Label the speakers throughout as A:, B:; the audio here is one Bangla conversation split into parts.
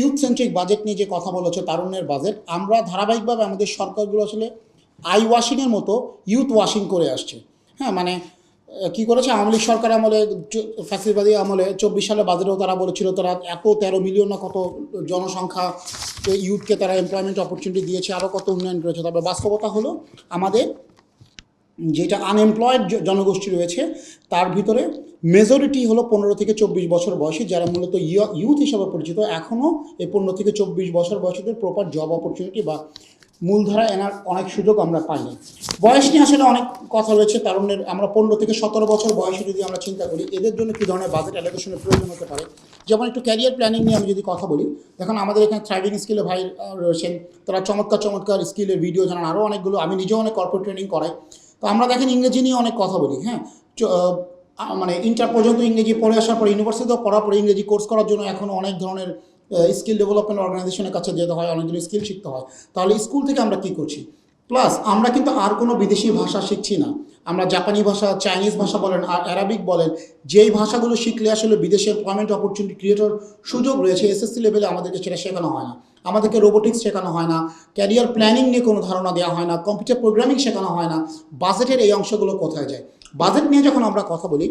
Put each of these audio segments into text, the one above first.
A: ইউথ সেন্ট্রিক বাজেট নিয়ে যে কথা বলেছে, তারুণ্যের বাজেট আমরা ধারাবাহিকভাবে আমাদের সরকারগুলো আসলে আই ওয়াশিংয়ের মতো ইউথ ওয়াশিং করে আসছে। হ্যাঁ মানে কি করেছে? আওয়ামী লীগ সরকার আমলে ফ্যাসিবাদী আমলে চব্বিশ সালে বাজেটেও তারা বলেছিল, তারা এত তেরো মিলিয়ন না কত জনসংখ্যা ইউথকে তারা এমপ্লয়মেন্ট অপরচুনিটি দিয়েছে আরও কত উন্নয়ন করেছে। তবে বাস্তবতা হলো, আমাদের যেটা আনএমপ্লয়েড জনগোষ্ঠী রয়েছে, তার ভিতরে মেজরিটি হলো পনেরো থেকে চব্বিশ বছর বয়সী, যারা মূলত ইউথ হিসাবে পরিচিত এখনও এই পনেরো থেকে চব্বিশ বছর বয়সীদের প্রপার জব অপরচুনিটি বা মূলধারা এনার অনেক সুযোগ আমরা পাইনি বয়স নিয়ে আসলে অনেক কথা রয়েছে তারুণ্যের আমরা পনেরো থেকে সতেরো বছর বয়সে যদি আমরা চিন্তা করি, এদের জন্য কী ধরনের বাজেট অ্যালোকেশনের প্রয়োজন হতে পারে? যেমন একটু ক্যারিয়ার প্ল্যানিং নিয়ে আমি যদি কথা বলি, দেখুন আমাদের এখানে থ্রাইভিং স্কিলে ভাই রয়েছেন, তারা চমৎকার চমৎকার স্কিলের ভিডিও জানান আরও অনেকগুলো, আমি নিজেও অনেক কর্পোরেট ট্রেনিং করাই। তো আমরা দেখেন ইংরেজি নিয়ে অনেক কথা বলি হ্যাঁ? মানে ইন্টার পর্যন্ত ইংরেজি পড়ে আসার পর ইউনিভার্সিটিতেও পড়ার পরে ইংরেজি কোর্স করার জন্য এখন অনেক ধরনের স্কিল ডেভেলপমেন্ট অর্গানাইজেশনের কাছে যেতে হয় অনেকগুলো স্কিল শিখতে হয়। তাহলে স্কুল থেকে আমরা কী করছি? প্লাস আমরা কিন্তু আর কোনো বিদেশি ভাষা শিখছি না। আমরা জাপানি ভাষা চাইনিজ ভাষা বলেন, আর অ্যারাবিক বলেন, যেই ভাষাগুলো শিখলে আসলে বিদেশে এমপ্লয়মেন্ট অপরচুনিটি ক্রিয়েটর সুযোগ রয়েছে এসএসসি লেভেলে আমাদেরকে সেটা শেখানো হয় না। আমাদেরকে রোবোটিক্স শেখানো হয় না ক্যারিয়ার প্ল্যানিং নিয়ে কোনো ধারণা দেওয়া হয় না কম্পিউটার প্রোগ্রামিং শেখানো হয় না বাজেটের এই অংশগুলো কোথায় যায়? বাজেট নিয়ে যখন আমরা কথা বলি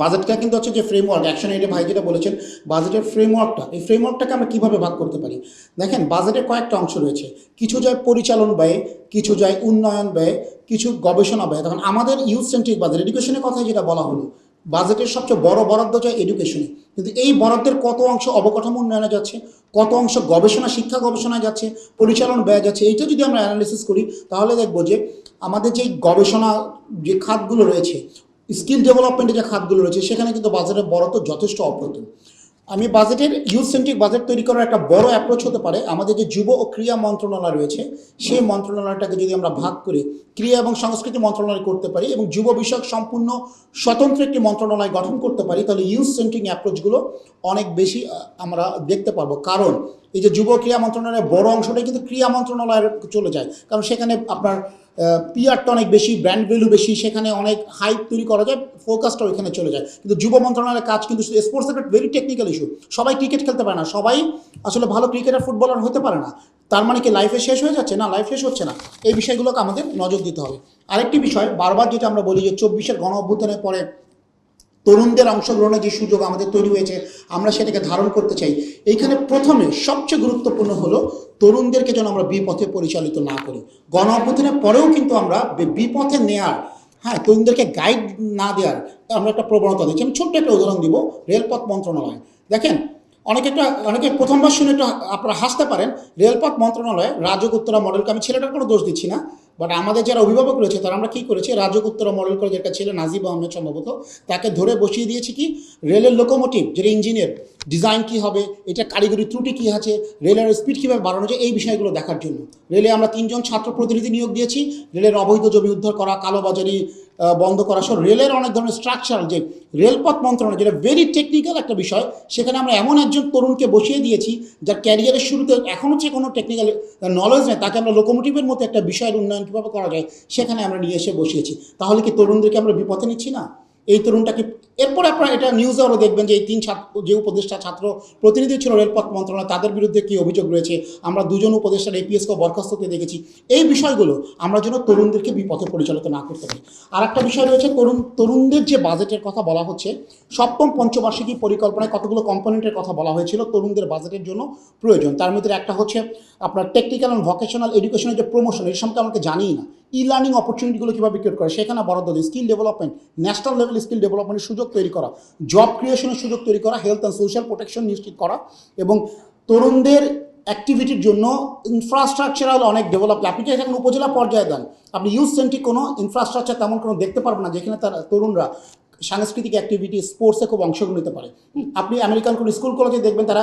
A: বাজেটটা কিন্তু হচ্ছে যে ফ্রেমওয়ার্ক অ্যাকশন এইডে ভাই যেটা বলেছেন বাজেটের ফ্রেমওয়ার্কটা এই ফ্রেমওয়ার্কটাকে আমরা কীভাবে ভাগ করতে পারি? দেখেন বাজেটের কয়েকটা অংশ রয়েছে, কিছু যায় পরিচালন ব্যয়, কিছু যায় উন্নয়ন ব্যয়, কিছু গবেষণা ব্যয়। তখন আমাদের ইউথ সেন্ট্রিক বাজেট এডুকেশনের কথাই যেটা বলা হলো বাজেটের সবচেয়ে বড় বরাদ্দ যায় এডুকেশনে কিন্তু এই বরাদ্দের কত অংশ অবকাঠামো উন্নয়নে যাচ্ছে, কত অংশ গবেষণা, শিক্ষা গবেষণায় যাচ্ছে, পরিচালন ব্যয় যাচ্ছে, এইটা যদি আমরা অ্যানালিসিস করি, তাহলে দেখব যে আমাদের যে গবেষণা যে খাতগুলো রয়েছে স্কিল ডেভেলপমেন্টের যে খাতগুলো রয়েছে, সেখানে কিন্তু বাজারের বরাদ্দ যথেষ্ট অপ্রতুল। আমি বাজেটের ইউথ সেন্ট্রিক বাজেট তৈরি করার একটা বড় অ্যাপ্রোচ হতে পারে। আমাদের যে যুব ও ক্রীড়া মন্ত্রণালয় রয়েছে, সেই মন্ত্রণালয়টাকে যদি আমরা ভাগ করে ক্রীড়া এবং সংস্কৃতি মন্ত্রণালয় করতে পারি এবং যুব বিষয়ক সম্পূর্ণ স্বতন্ত্র একটি মন্ত্রণালয় গঠন করতে পারি, তাহলে ইউথ সেন্ট্রিক অ্যাপ্রোচগুলো অনেক বেশি আমরা দেখতে পারব। কারণ এই যে যুব ক্রীড়া মন্ত্রণালয়ের বড় অংশটাই কিন্তু ক্রীড়া মন্ত্রণালয়ের চলে যায়। কারণ সেখানে আপনার পিআরটা অনেক বেশি ব্র্যান্ড ভ্যালু বেশি, সেখানে অনেক হাইপ তৈরি করা যায় ফোকাসটা ওইখানে চলে যায়। কিন্তু যুব মন্ত্রণালয়ের কাজ কিন্তু স্পোর্টস একটা ভেরি টেকনিক্যাল ইস্যু সবাই ক্রিকেট খেলতে পারে না, সবাই আসলে ভালো ক্রিকেটার ফুটবলার হতে পারে না। তার মানে কি লাইফে শেষ হয়ে যাচ্ছে না? লাইফ শেষ হচ্ছে না। এই বিষয়গুলোকে আমাদের নজর দিতে হবে। আরেকটি বিষয়, বারবার যেটা আমরা বলি যে চব্বিশের গণ অভ্যুত্থানের পরে তরুণদের অংশগ্রহণের যে সুযোগ আমাদের তৈরি হয়েছে, আমরা সেটাকে ধারণ করতে চাই। এইখানে প্রথমে সবচেয়ে গুরুত্বপূর্ণ হলো তরুণদেরকে যেন আমরা বিপথে পরিচালিত না করি। গণ অভ্যুত্থানের পরেও কিন্তু আমরা বিপথে নেয়ার হ্যাঁ তরুণদেরকে গাইড না দেওয়ার আমরা একটা প্রবণতা দিচ্ছি। আমি ছোট্ট একটা উদাহরণ দিব, রেলপথ মন্ত্রণালয়। দেখেন অনেকে একটা, অনেকে প্রথমবার শুনে একটু আপনারা হাসতে পারেন, রেলপথ মন্ত্রণালয়ে রাজক উত্তরা মডেলকে আমি ছেলেটার কোনো দোষ দিচ্ছি না বাট আমাদের যারা অভিভাবক রয়েছে তারা আমরা কী করেছি রাজক উত্তরা মডেল করে একটা ছেলে নাজিব আহমেদ সম্ভবত, তাকে ধরে বসিয়ে দিয়েছি কি, রেলের লোকোমোটিভ যেটা ইঞ্জিনের ডিজাইন কি হবে? এটা কারিগরি ত্রুটি কী আছে? রেলের স্পিড কীভাবে বাড়ানো যায়? এই বিষয়গুলো দেখার জন্য। রেলে আমরা তিনজন ছাত্র প্রতিনিধি নিয়োগ দিয়েছি। রেলের অবৈধ জমি উদ্ধার করা, কালোবাজারি বন্ধ করা সহ রেলের অনেক ধরনের স্ট্রাকচার যে রেলপথ মন্ত্রণালয়, যেটা ভেরি টেকনিক্যাল একটা বিষয়, সেখানে আমরা এমন একজন তরুণকে বসিয়ে দিয়েছি, যার ক্যারিয়ারের শুরুতে এখনও যে কোনো টেকনিক্যাল নলেজ নেই, তাকে আমরা লোকোমোটিভের মতো একটা বিষয়ের উন্নয়ন কীভাবে করা যায়, সেখানে আমরা নিয়ে এসে বসিয়েছি। তাহলে কি তরুণদেরকে আমরা বিপথে নিচ্ছি না? এই তরুণটাকে, এরপর আপনারা এটা নিউজে আরও দেখবেন যে এই তিন ছাত্র, যে উপদেষ্টা ছাত্র প্রতিনিধি ছিল রেলপথ মন্ত্রণালয়, তাদের বিরুদ্ধে কী অভিযোগ রয়েছে? আমরা দুজন উপদেষ্টার এপিএসকে বরখাস্ত হতে দেখেছি। এই বিষয়গুলো আমরা যেন তরুণদেরকে বিপথে পরিচালিত না করতে পারি। আর একটা বিষয় রয়েছে, তরুণ, তরুণদের যে বাজেটের কথা বলা হচ্ছে, সপ্তম পঞ্চবার্ষিকী পরিকল্পনায় কতগুলো কম্পোনেন্টের কথা বলা হয়েছিল তরুণদের বাজেটের জন্য প্রয়োজন? তার মধ্যে একটা হচ্ছে আপনার টেকনিক্যাল অ্যান্ড ভোকেশনাল এডুকেশনের যে প্রমোশন এর সম্পর্কে আমাকে জানিই না। ই লার্নিং অপরচুনিটিগুলো কীভাবে ক্রিয়েট করে? সেখানে বরাদ্দ দলের skill development national level skill ডেভেলপমেন্টের সুযোগ তৈরি করা জব ক্রিয়েশনের সুযোগ তৈরি করা হেলথ অ্যান্ড সোশ্যাল প্রোটেকশন নিশ্চিত করা এবং তরুণদের অ্যাক্টিভিটির জন্য ইনফ্রাস্ট্রাকচারাল অনেক ডেভেলপ আপনি এখন উপজেলা পর্যায়ে দেন। আপনি ইউথ সেন্ট্রিক কোনো ইনফ্রাস্ট্রাকচার তেমন কোনো দেখতে পারবেন না, যেখানে তারা তরুণরা সাংস্কৃতিক অ্যাক্টিভিটি স্পোর্টসে খুব অংশগ্রহণ নিতে পারে। আপনি আমেরিকান কোনো স্কুল কলেজে দেখবেন তারা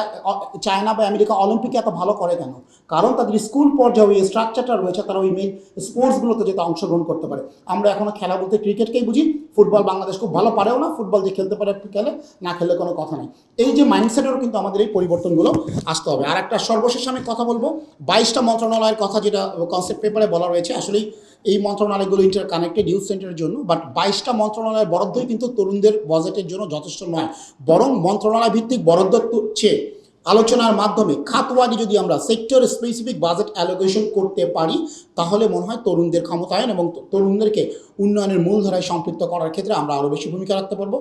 A: চায়না বা আমেরিকা অলিম্পিকে এত ভালো করে কেন? কারণ তাদের স্কুল পর্যায়ে ওই স্ট্রাকচারটা রয়েছে, তারা ওই মেন স্পোর্টসগুলোতে যেতে অংশগ্রহণ করতে পারে। আমরা এখনও খেলা বলতে ক্রিকেটকেই বুঝি ফুটবল বাংলাদেশ খুব ভালো পারেও না ফুটবল যে খেলতে পারে খেলে, না খেললে কোনো কথা নেই। এই যে মাইন্ডসেটেরও কিন্তু আমাদের এই পরিবর্তনগুলো আসতে হবে। আর একটা সর্বশেষ আমি কথা বলব, বাইশটা মন্ত্রণালয়ের কথা যেটা কনসেপ্ট পেপারে বলা রয়েছে, আসলেই এই মন্ত্রণালয়গুলো ইন্টার কানেক্টেড ইউথ সেন্টারের জন্য বাট বাইশটা মন্ত্রণালয়ের বরাদ্দই কিন্তু তরুণদের বাজেটের জন্য যথেষ্ট নয়। বরং মন্ত্রণালয় ভিত্তিক বরাদ্দ চেয়ে আলোচনার মাধ্যমে। খাতওয়ারি যদি আমরা সেক্টর স্পেসিফিক বাজেট অ্যালোকেশন করতে পারি, তাহলে মনে হয় তরুণদের ক্ষমতায়ন এবং তরুণদেরকে উন্নয়নের মূলধারায় সম্পৃক্ত করার ক্ষেত্রে আমরা আরও বেশি ভূমিকা রাখতে পারব।